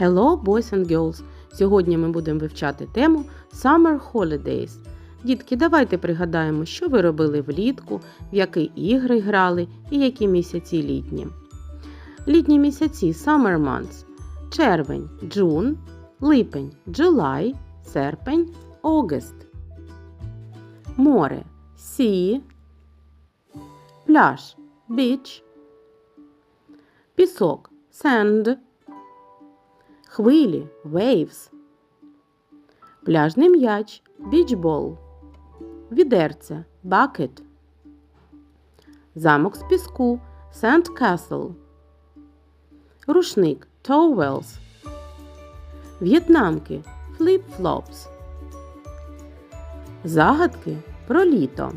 Hello, boys and girls! Сьогодні ми будемо вивчати тему Summer Holidays. Дітки, давайте пригадаємо, що ви робили влітку, в які ігри грали і які місяці літні. Літні місяці Summer Months – червень, June, липень, July, серпень, August. Море Sea, пляж Beach, пісок Sand, хвилі waves, пляжний м'яч beachball, відерце bucket, замок з піску sand castle, рушник towels, в'єтнамки flip-flops, загадки про літо.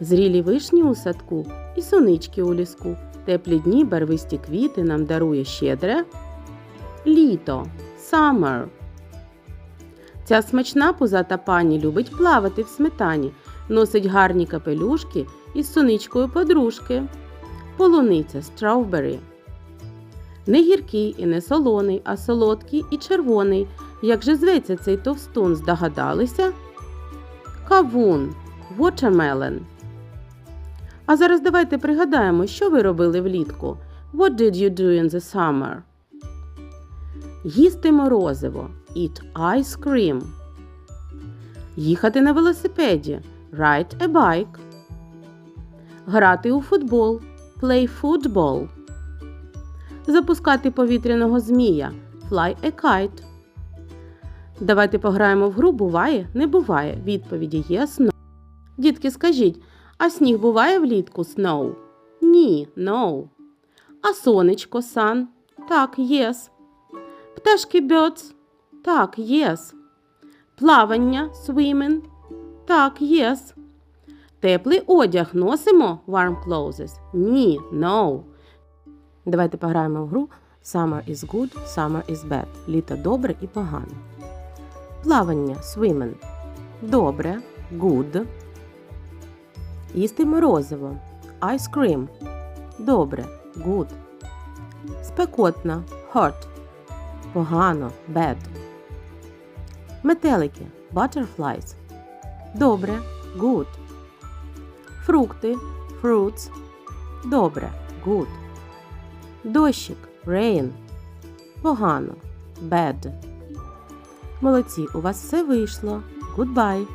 Зрілі вишні у садку і сонички у ліску. Теплі дні, барвисті квіти нам дарує щедре літо summer. Ця смачна пузата пані любить плавати в сметані, носить гарні капелюшки із соничкою подружки. Полуниця strawberry. Не гіркий і не солоний, а солодкий і червоний. Як же зветься цей товстун, здогадалися? Кавун watermelon. А зараз давайте пригадаємо, що ви робили влітку. What did you do in the summer? Їсти морозиво. Eat ice cream. Їхати на велосипеді. Ride a bike. Грати у футбол. Play football. Запускати повітряного змія. Fly a kite. Давайте пограємо в гру буває, не буває. Відповіді yes, no. Дітки, скажіть, а сніг буває влітку snow? Ні, no. А сонечко sun? Так, yes. Пташки birds? Так, yes. Плавання swimming? Так, yes. Теплий одяг носимо warm clothes? Ні, no. Давайте пограємо в гру Summer is good, summer is bad. Літо добре і погано. Плавання swimming. Добре, good. Їсти морозиво. Ice cream. Добре. Good. Спекотно. Hot. Погано. Bad. Метелики. Butterflies. Добре. Good. Фрукти. Fruits. Добре. Good. Дощик. Rain. Погано. Bad. Молодці, у вас все вийшло. Goodbye.